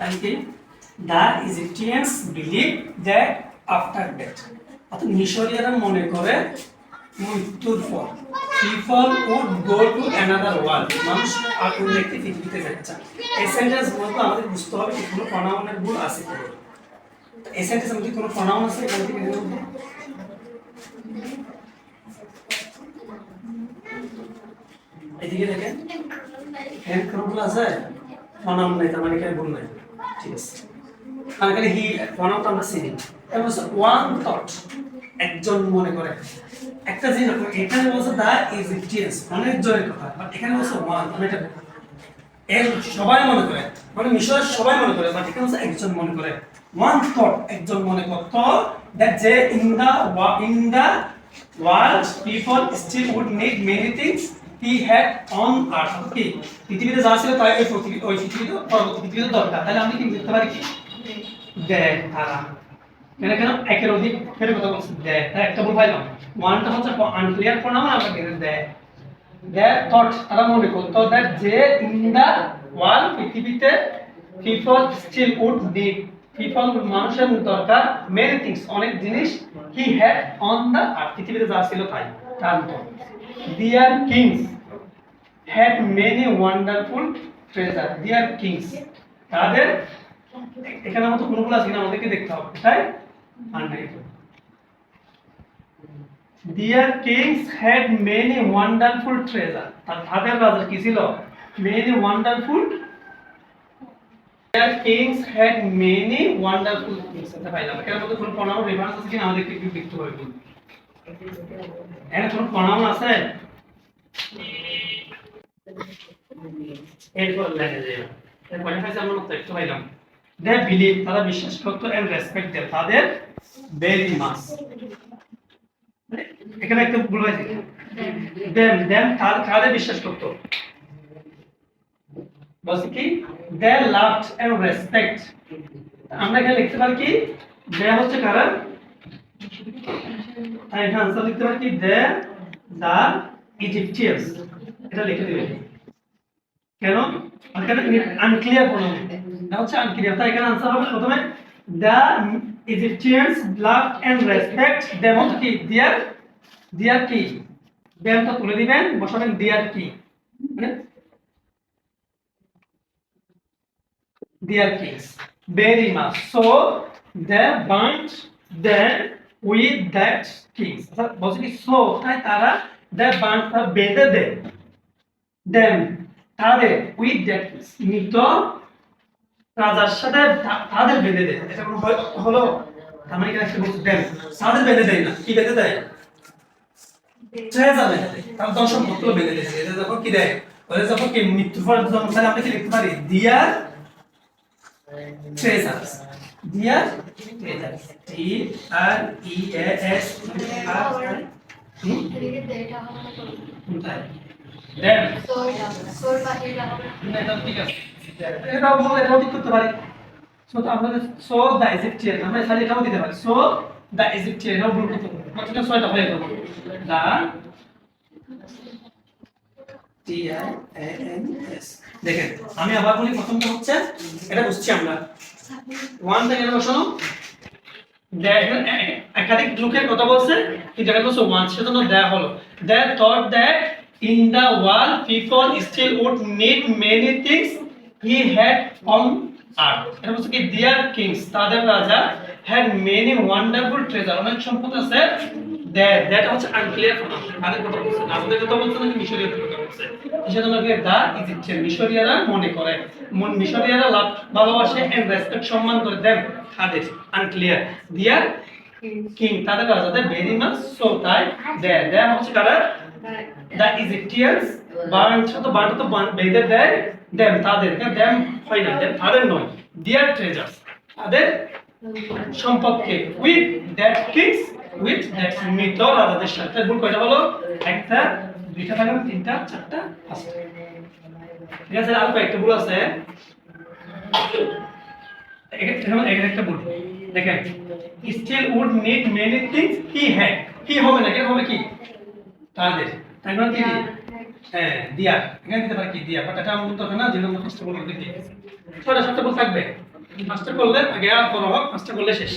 তাহলে কি? The Egyptians believe that after death অর্থাৎ মিশরীয়রা মনে করে মৃত্যুর পর। People would go to another world মানুষ আর অন্য একটি পৃথিবীতে যেতে চায় এই সেন্টেন্স মূলত আমাদের বুঝতে হবে কি কোনো প্রণামনের ভুল আছে কি এই সেন্টেন্স মধ্যে কোনো প্রণাম আছে এখান থেকে? এদিকে দেখেন। এর কোনো আছে। প্রণাম নাই, তার মানে এখানে ভুল নাই? ঠিক আছে মানে এখানে হি প্রণামটা আমরা চিনি হচ্ছে ওয়ান থট একজন মনে করে। একটা জিনিস এখানে বলছে দা ইজিপটিয়ান্স অনেক জনের কথা বাট এখানে বলছে ওয়ান মানে এটা এর সবাই মনে করে মানে মিশরের সবাই মনে করে বাট এখানে হচ্ছে একজন মনে করে। ওয়ান থট একজন মনে করত দ্যাট যে in the in the world people still would need many things he had on earth কি? পৃথিবীতে যা ছিল তাই ওই পৃথিবী, ওই পৃথিবীতে পরবর্তী পৃথিবীতে দরকার। তাহলে আমি কি বুঝতে পারি কি? দেয় তারা। কেন কেন? একের অধিক ফের কথা বলছি। দেয় তাই একটা ভুল পাইলাম। ওয়ানটা হচ্ছে আনক্লিয়ার প্রণাম আমরা কিন্তু দেয় দেয় থট তারা মনে করতো দ্যাট যে ইন দা ওয়ার্ল্ড পৃথিবীতে people still would need people মানুষের দরকার মেনি থিংস অনেক জিনিস হি হ্যাড অন দা আর পৃথিবীতে যা ছিল তাই। তার their kings had many wonderful treasure their kings তাদের এখানে মতো কোনো আছে কিনা আমাদেরকে দেখতে হবে, তাই? আনরাইট Their kings had many wonderful treasure. তাদের রাজার কি ছিল? Many wonderful Their kings had many wonderful things. এটা পাইলাম এখানে মধ্যে কোনো প্রণাম রেফারেন্স আছে কিনা আমাদেরকে একটু দেখতে হবে। কিন্তু এখানে প্রণাম আছে? আমরা একটু তারা বিশ্বাস করতো রেসপেক্ট তাদের ভেরি মাস এখানে একটা ভুল হয়েছে দেম কাদের বিশ্বাস বলছে কি? দে এন্ড রেসপেক্ট আমরা এখানে লিখতে পারি কি? দে হচ্ছে কারা? তাই এখানে আনসার লিখতে পারি কি? দে দা ইজিপটিয়ানস এটা লিখে দিবেন কেন? এখানে আনক্লিয়ার প্রণাম এটা হচ্ছে আনক্লিয়ার তাই এখানে আনসার হবে প্রথমে the Egyptians love and respect them কি? দিয়ার দিয়ার কি? দেমটা তুলে দিবেন, বসাবেন দিয়ার কি? মানে their kings very much. So they burnt them that kings. অর্থাৎ বলছে কি, so, তাই তারা they burnt বেঁধে দেয়। Them তাদের that kings, মৃত রাজার সাথে তাদের বেঁধে দেয়। এটা কোনো হলো? তার মানে এখানে বলছে them তাদের বেঁধে দেয় না। কি বেঁধে দেয়? তার সম্পত্তি বেঁধে দেয়। এটা কি দেয়? ওদের যখন কি মৃত্যুর পর যখন আমরা কি দিয়ার. Dear treasures. T আমি আবার বলি প্রথমটা হচ্ছে এটা বুঝছি আমরা। একাধিক লোকের কথা বলছে বলছে? ওয়ান দেয়া হলো। That thought that in the world people still would need many things he had on earth এটা বলছে কি? দিয়ার কিংস তাদের রাজা হ্যাড মেনি ওয়ান্ডারফুল ট্রেজার অনেক সম্পদ আছে দ্যাট দ্যাট হচ্ছে আনক্লিয়ার তাদের কথা বলছে না, আমাদের কথা বলছে নাকি মিশরীয় কথা? বলছে সেজন্য কি দা ইজিপশিয়ান মিশরীয়রা মনে করে। মন মিশরীয়রা লাভ ভালোবাসে এন্ড রেসপেক্ট সম্মান করে। দেন আনক্লিয়ার দিয়ার কিং তাদের রাজাদের ভেরি সো তাই হচ্ছে কারা? দা বার্ন বার্ন তো দেয়। দেম তাদের দেম হয় না। দেম তাদের নয়। দিয়ার ট্রেজার্স তাদের সম্পদকে with that kings with that মৃত রাজাদের সাথে। ভুল কয়টা বলো? একটা দুইটা তিনটা চারটা পাঁচটা। ঠিক আছে আর কয়েকটা ভুল আছে। এখানে একটা ভুল। দেখেন still would need many things he had কি হবে না কেন হবে কি? তাদের তাই মানে কি? হ্যাঁ দিয়া। এখানে দিতে পারে কি? দিয়া। বাট এটা আমার দরকার না যেটা আমরা কষ্ট করে দিয়ে ছয়টা সাতটা ভুল থাকবে। পাঁচটা করলে আগে আর করা হোক পাঁচটা করলে শেষ।